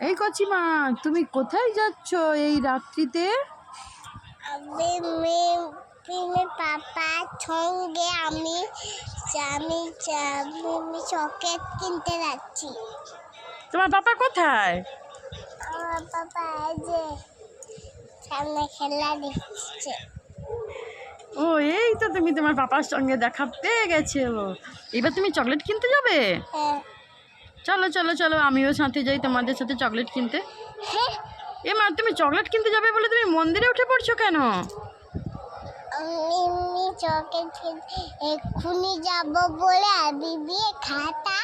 এই কচিমা তুমি কোথায় যাচ্ছ এই রাত্রিতে? আমি মেয়ে পাপার সঙ্গে আমি আমি আমি চকলেট কিনতে যাচ্ছি। তোমার পাপা কোথায়? আমার পাপা যে সামনে খেলা দেখছে। ও এই তো তুমি তোমার পাপার সঙ্গে দেখা পেয়ে গেছো। এবার তুমি চকলেট কিনতে যাবে? হ্যাঁ। চলো চলো চলো আমিও সাথে যাই তোমাদের সাথে চকলেট কিনতে। হ্যাঁ। এ মা তুমি চকলেট কিনতে যাবে বলে তুমি মন্দিরে উঠে পড়ছো কেন? আমি চকলেট কিনতে এক্ষুনি যাব বলে দিয়ে খাতা।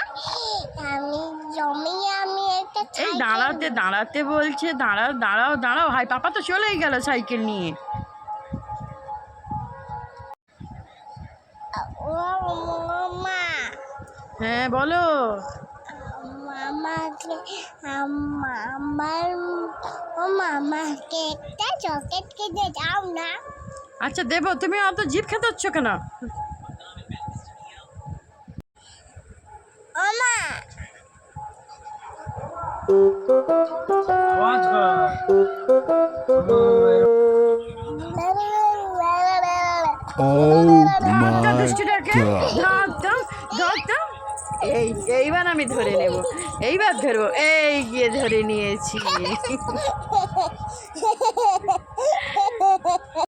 আমি জমিয়ে আমি একটা এই দাঁড়াতে দাঁড়াতে বলছে দাঁড়াও দাঁড়াও দাঁড়াও হাই পাপা তো চলেই গেল সাইকেল নিয়ে। হ্যাঁ বলো। মামাকে আমার ও মামাকে একটা চকলেট কিনে দাও না। আচ্ছা দেব তুমি অত জিভ খেতে হচ্ছ কেন Oh my God. ওমা আওয়াজ ও মা গড এই এইবার আমি ধরে নেব। এইবার ধরবো। এই গিয়ে ধরে নিয়েছি।